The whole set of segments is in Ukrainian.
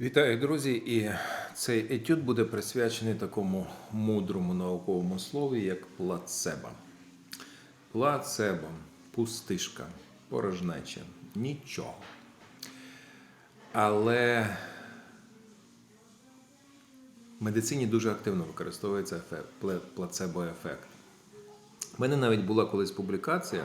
Вітаю, друзі! І цей етюд буде присвячений такому мудрому науковому слові, як плацебо. Плацебо, пустишка, порожнеча, нічого. Але в медицині дуже активно використовується ефект, плацебо-ефект. У мене навіть була колись публікація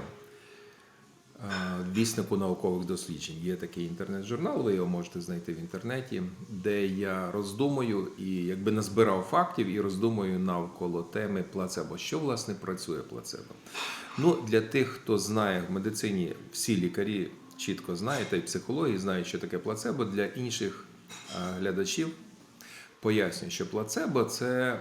віснику наукових досліджень. Є такий інтернет-журнал, ви його можете знайти в інтернеті, де я роздумую і якби назбирав фактів і роздумую навколо теми плацебо. Що власне працює плацебо? Ну, для тих, хто знає в медицині, всі лікарі чітко знають, та й психологи знають, що таке плацебо. Для інших глядачів пояснюю, що плацебо це.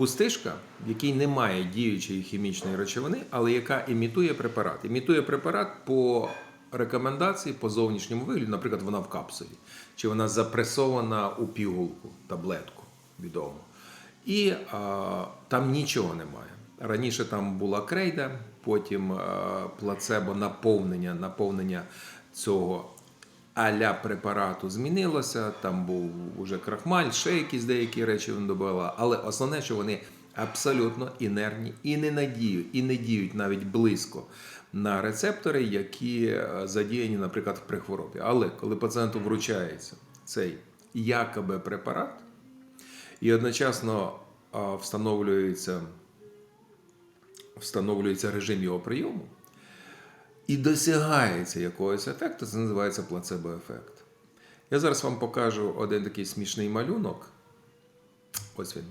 Пустишка, в якій немає діючої хімічної речовини, але яка імітує препарат. Імітує препарат по рекомендації, по зовнішньому вигляду, наприклад, вона в капсулі, чи вона запресована у пігулку, таблетку відому. І а, там нічого немає. Раніше там була крейда, потім а, плацебо наповнення, наповнення цього аля препарату змінилося. Там був уже крахмаль, ще якісь деякі речі він добавила. Але основне, що вони абсолютно інерні і не надіють, і не діють навіть близько на рецептори, які е, задіяні, наприклад, при хворобі. Але коли пацієнту вручається цей якоби препарат, і одночасно встановлюється, встановлюється режим його прийому, і досягається якогось ефекту, це називається плацебо-ефект. Я зараз вам покажу один такий смішний малюнок. Ось він.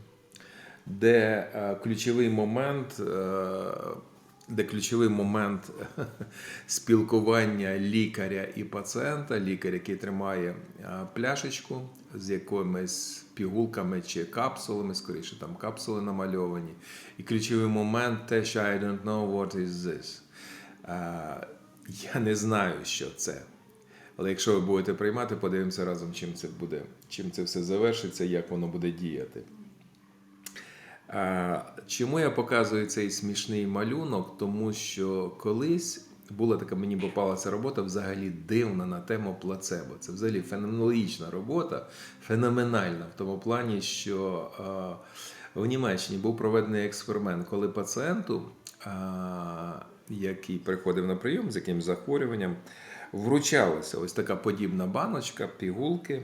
Де е, ключовий момент, е, де ключовий момент спілкування лікаря і пацієнта, лікар, який тримає е, пляшечку з якимись пігулками чи капсулами, скоріше там капсули намальовані. І ключовий момент те, що I don't know what is this. Я не знаю, що це. Але якщо ви будете приймати, подивимося разом, чим це буде, чим це все завершиться, як воно буде діяти. Чому я показую цей смішний малюнок? Тому що колись була така, мені попалася робота взагалі дивна на тему плацебо. Це взагалі феноменологічна робота, феноменальна в тому плані, що в Німеччині був проведений експеримент, коли пацієнту, який приходив на прийом з якимось захворюванням, вручалася ось така подібна баночка, пігулки,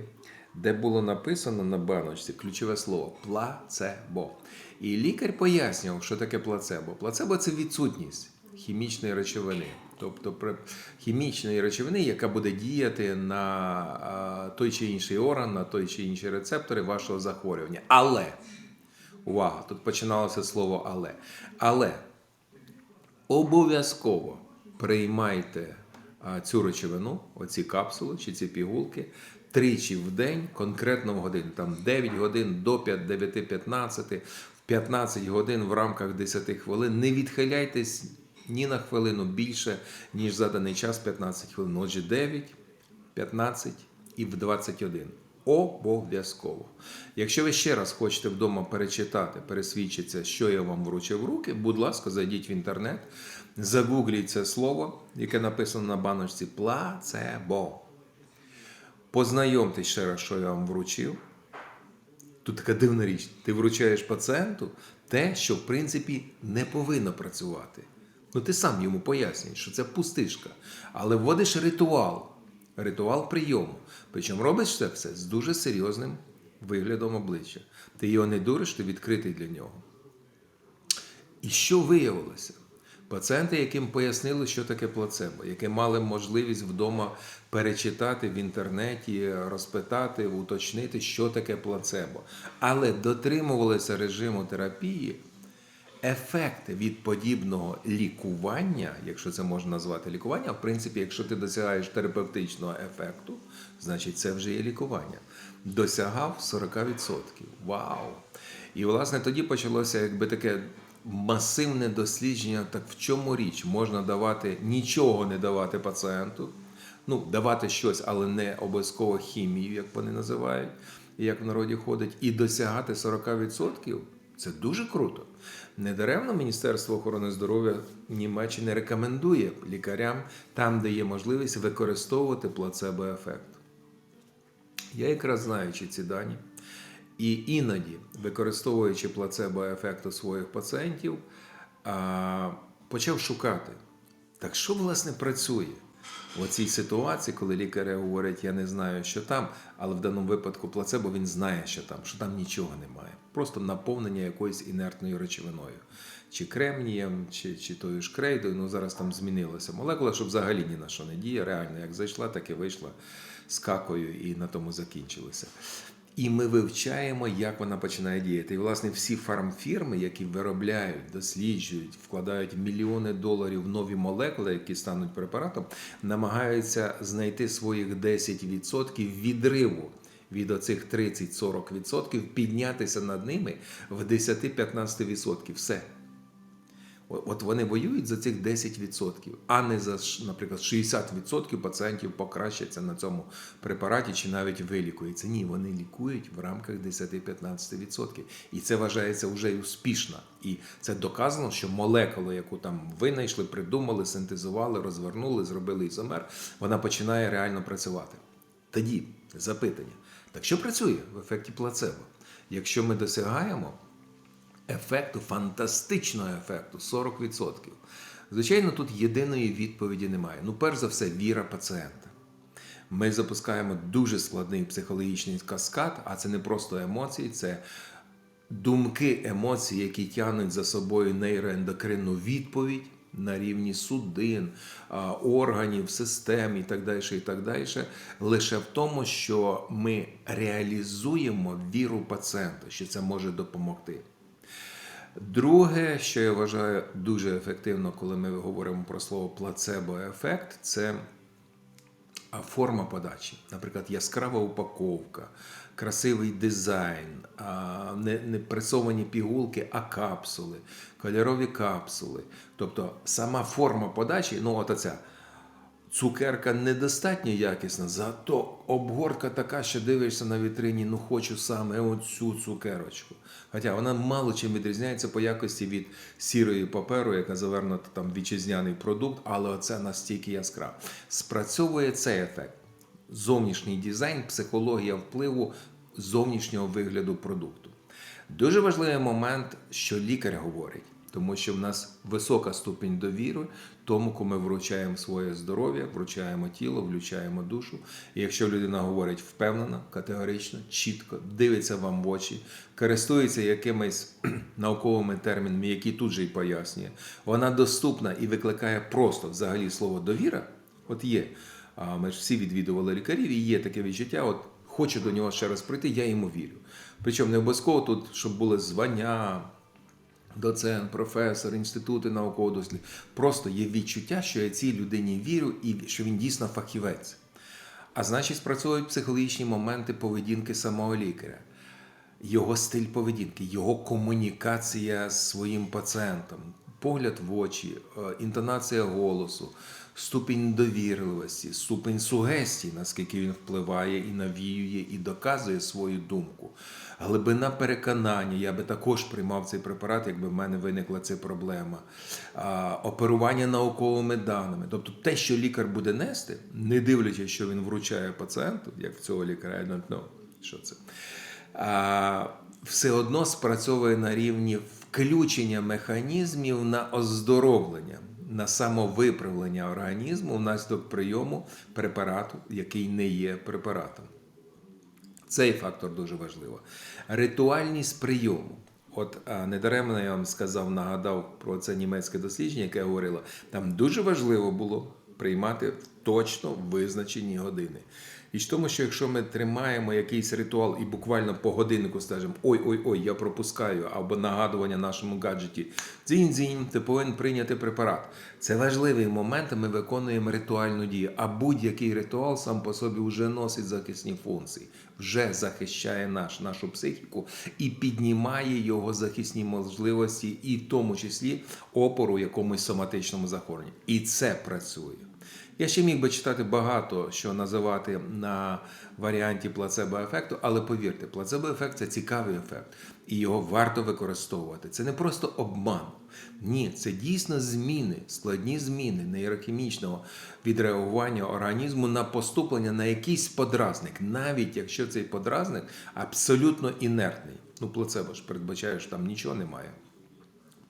де було написано на баночці ключове слово плацебо. І лікар пояснював, що таке плацебо. Плацебо це відсутність хімічної речовини, тобто хімічної речовини, яка буде діяти на той чи інший орган, на той чи інші рецептори вашого захворювання. Але, увага, тут починалося слово але. Але обов'язково приймайте цю речовину, оці капсули чи ці пігулки, тричі в день, конкретно в годин, там 9 годин до 5, 9-15, в 15 годин в рамках 10 хвилин. Не відхиляйтесь ні на хвилину більше, ніж заданий час 15 хвилин. Отже, 9, 15 і в 21. Обов'язково. Якщо ви ще раз хочете вдома перечитати, пересвідчитися, що я вам вручив в руки, будь ласка, зайдіть в інтернет, загугліть це слово, яке написано на баночці плацебо. Познайомтесь ще раз, що я вам вручив. Тут така дивна річ. Ти вручаєш пацієнту те, що в принципі не повинно працювати. Ну ти сам йому пояснюєш, що це пустишка. Але вводиш ритуал, ритуал прийому. Причому робиш це все з дуже серйозним виглядом обличчя. Ти його не дуриш, ти відкритий для нього. І що виявилося? Пацієнти, яким пояснили, що таке плацебо, які мали можливість вдома перечитати в інтернеті, розпитати, уточнити, що таке плацебо, але дотримувалися режиму терапії, ефекти від подібного лікування, якщо це можна назвати лікування, в принципі, якщо ти досягаєш терапевтичного ефекту, значить це вже є лікування. Досягав 40%. Вау! І власне тоді почалося якби таке масивне дослідження. Так в чому річ? Можна давати нічого не давати пацієнту, ну давати щось, але не обов'язково хімію, як вони називають, як в народі ходить, і досягати 40%. Це дуже круто. Недаремно Міністерство охорони здоров'я Німеччини рекомендує лікарям там, де є можливість, використовувати плацебо-ефект. Я якраз знаючи ці дані, і іноді, використовуючи плацебо-ефект у своїх пацієнтів, почав шукати, так що власне працює в цій ситуації, коли лікаря говорять, я не знаю, що там, але в даному випадку плацебо він знає, що там, що там нічого немає. Просто наповнення якоюсь інертною речовиною. Чи кремнієм, чи, чи тою ж крейдою, ну зараз там змінилася молекула, що взагалі ні на що не діє. Реально, як зайшла, так і вийшла з какою і на тому закінчилося. І ми вивчаємо, як вона починає діяти. І, власне, всі фармфірми, які виробляють, досліджують, вкладають мільйони доларів в нові молекули, які стануть препаратом, намагаються знайти своїх 10% відриву від оцих 30-40%, піднятися над ними в 10-15%. Все. От вони воюють за цих 10%, а не за, наприклад, 60% пацієнтів покращаться на цьому препараті чи навіть вилікуються. Ні, вони лікують в рамках 10-15%. І це вважається вже успішно. І це доказано, що молекулу, яку там винайшли, придумали, синтезували, розвернули, зробили ізомер, вона починає реально працювати. Тоді запитання: так що працює в ефекті плацебо? Якщо ми досягаємо ефекту, фантастичного ефекту 40%. Звичайно, тут єдиної відповіді немає. Ну, перш за все, віра пацієнта. Ми запускаємо дуже складний психологічний каскад, а це не просто емоції, це думки, емоції, які тягнуть за собою нейроендокринну відповідь на рівні судин, органів, систем і так далі, і так далі, лише в тому, що ми реалізуємо віру пацієнта, що це може допомогти. Друге, що я вважаю дуже ефективно, коли ми говоримо про слово плацебо-ефект, це форма подачі. Наприклад, яскрава упаковка, красивий дизайн, не, пресовані пігулки, а капсули, кольорові капсули. Тобто сама форма подачі, ну от оця. Цукерка недостатньо якісна, зато обгортка така, що дивишся на вітрині, ну хочу саме оцю цукерочку. Хоча вона мало чим відрізняється по якості від сірої паперу, яка завернута там вітчизняний продукт, але оце настільки яскраво. Спрацьовує цей ефект. Зовнішній дизайн, психологія впливу зовнішнього вигляду продукту. Дуже важливий момент, що лікар говорить, тому що в нас висока ступінь довіри тому, кому ми вручаємо своє здоров'я, вручаємо тіло, влючаємо душу. І якщо людина говорить впевнено, категорично, чітко, дивиться вам в очі, користується якимись науковими термінами, які тут же й пояснює, вона доступна і викликає просто взагалі слово довіра. От є. А ми ж всі відвідували лікарів, і є таке відчуття. От хочу до нього ще раз прийти, я йому вірю. Причому не обов'язково тут, щоб були звання, доцент, професор, інститути наукового досліду. Просто є відчуття, що я цій людині вірю і що він дійсно фахівець. А значить, спрацьовують психологічні моменти поведінки самого лікаря, його стиль поведінки, його комунікація з своїм пацієнтом, погляд в очі, е, інтонація голосу, ступінь довірливості, ступінь сугестії, наскільки він впливає і навіює, і доказує свою думку. Глибина переконання, я би також приймав цей препарат, якби в мене виникла ця проблема. Оперування науковими даними. Тобто те, що лікар буде нести, не дивлячись, що він вручає пацієнту, як в цього лікаря, I що це. Все одно спрацьовує на рівні включення механізмів на оздоровлення, на самовиправлення організму внаслідок прийому препарату, який не є препаратом. Цей фактор дуже важливо. Ритуальність прийому. От недаремно я вам сказав, нагадав про це німецьке дослідження, яке говорило, там дуже важливо було приймати точно визначені години. І ж тому, що якщо ми тримаємо якийсь ритуал і буквально по годиннику скажемо ой, ой, ой, я пропускаю, або нагадування нашому гаджеті дзінь-дзінь, ти повинен прийняти препарат. Це важливий момент, ми виконуємо ритуальну дію. А будь-який ритуал сам по собі вже носить захисні функції, вже захищає наш, нашу психіку і піднімає його захисні можливості, і в тому числі опору якомусь соматичному захворюванню. І це працює. Я ще міг би читати багато що називати на варіанті плацебо-ефекту, але повірте, плацебо-ефект це цікавий ефект, і його варто використовувати. Це не просто обман. Ні, це дійсно зміни, складні зміни нейрохімічного відреагування організму на поступлення на якийсь подразник, навіть якщо цей подразник абсолютно інертний. Ну, плацебо ж передбачає, що там нічого немає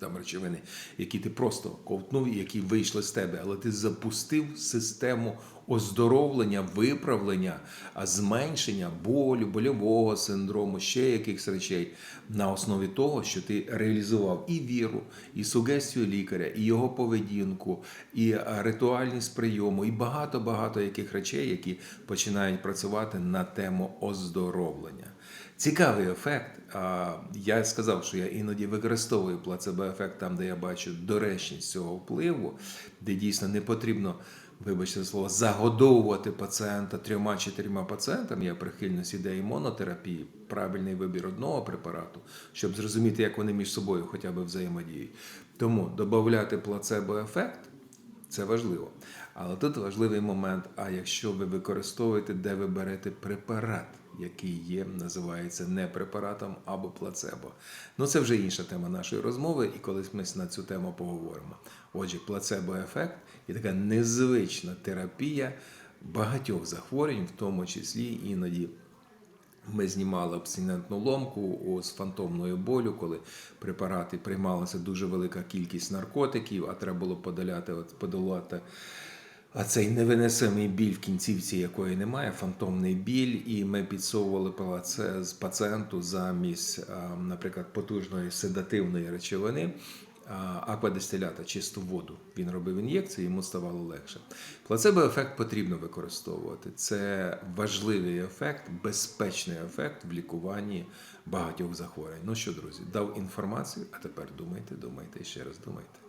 там речовини, які ти просто ковтнув і які вийшли з тебе, але ти запустив систему оздоровлення, виправлення, зменшення болю, больового синдрому, ще якихось речей на основі того, що ти реалізував і віру, і сугестію лікаря, і його поведінку, і ритуальність прийому, і багато багато яких речей, які починають працювати на тему оздоровлення. Цікавий ефект. Я сказав, що я іноді використовую плацебо-ефект там, де я бачу доречність цього впливу, де дійсно не потрібно, вибачте слово, загодовувати пацієнта трьома-чотирма пацієнтами. Я прихильність ідеї монотерапії, правильний вибір одного препарату, щоб зрозуміти, як вони між собою хоча б взаємодіють. Тому додати плацебо-ефект це важливо. Але тут важливий момент: а якщо ви використовуєте, де ви берете препарат, який є, називається не препаратом або плацебо. Ну це вже інша тема нашої розмови, і колись ми на цю тему поговоримо. Отже, плацебо-ефект і така незвична терапія багатьох захворювань, в тому числі іноді. Ми знімали абстинентну ломку з фантомною болю, коли препарати приймалася дуже велика кількість наркотиків, а треба було подоляти, подолати а цей невинесений біль в кінцівці, якої немає, фантомний біль, і ми підсовували з пацієнту замість, наприклад, потужної седативної речовини. Аквадистилята, чисту воду. Він робив ін'єкції, йому ставало легше. Плацебо-ефект потрібно використовувати. Це важливий ефект, безпечний ефект в лікуванні багатьох захворювань. Ну що, друзі, дав інформацію, а тепер думайте, думайте і ще раз думайте.